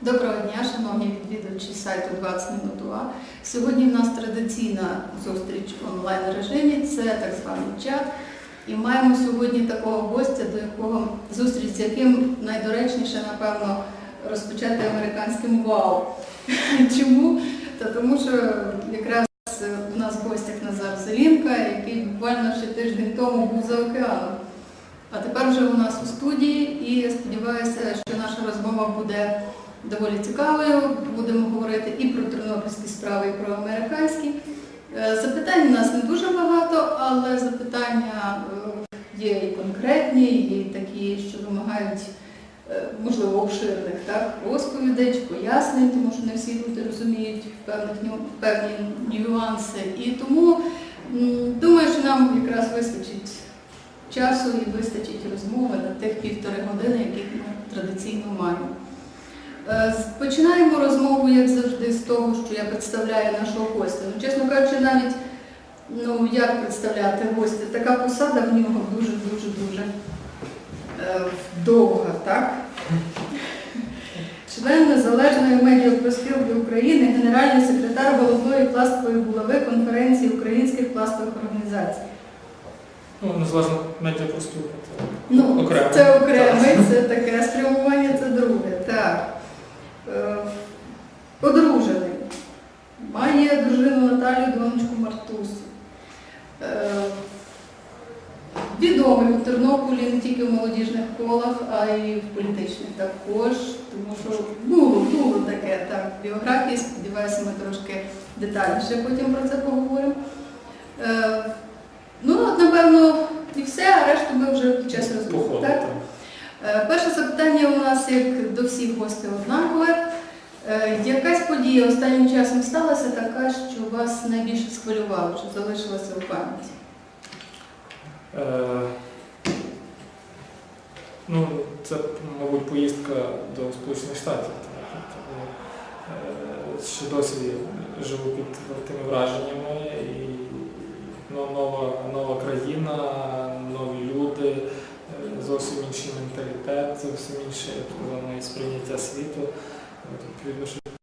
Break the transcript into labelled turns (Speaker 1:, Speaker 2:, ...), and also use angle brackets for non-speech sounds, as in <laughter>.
Speaker 1: Доброго дня, шановні відвідувачі сайту 20 минут. Сьогодні в нас традиційна зустріч в онлайн режимі, це так званий чат. І маємо сьогодні такого гостя, до якого зустріч з яким найдоречніше, напевно, розпочати американським вау. <laughs> Чому? Та тому що якраз у нас в гостях Назар Зелінка, який буквально ще тиждень тому був за океаном. А тепер вже у нас у студії, і я сподіваюся, що наша розмова буде доволі цікавою. Будемо говорити і про тернопільські справи, і про американські. Е, Запитань у нас не дуже багато, але запитання е, є і конкретні, і такі, що вимагають, е, можливо, обширних так, розповідей чи пояснень, тому що не всі люди розуміють певних певні нюанси. І тому думаю, що нам якраз вистачить часу і вистачить розмови на тих півтори години, які ми традиційно маємо. Е, Починаємо розмову, як завжди, з того, що я представляю нашого гостя. Ну, чесно кажучи, навіть ну, як представляти гостя, така посада в нього дуже-дуже-дуже е, довга, так? Член Незалежної медіапроспілки України, генеральний секретар головної пластової голови конференції українських пластових організацій.
Speaker 2: Ну, незалежно медіа проспілка.
Speaker 1: Ну,
Speaker 2: Окремо.
Speaker 1: це окремий, це таке спрямування, це друге. Так. Е, Одружений. Має дружину Наталію, донечку Мартусю. Е, Відомий у Тернополі не тільки в молодіжних колах, а й в політичних також. Тому що було, було таке так. Біографії, сподіваюся, ми трошки детальніше потім про це поговоримо. Е, Ну, напевно, і все, а решту ми вже під час розмови. Перше запитання у нас, як до всіх гостей, однакове. Е, Якась подія останнім часом сталася така, що вас найбільше схвилювала, що залишилася у пам'яті?
Speaker 2: Е, ну, це, мабуть, поїздка до Сполучених Штатів. Е, ще досі живу під тими враженнями. І, ну, нова, нова країна, е, зовсім інший менталітет, зовсім інше як сприйняття світу. Відповідно, що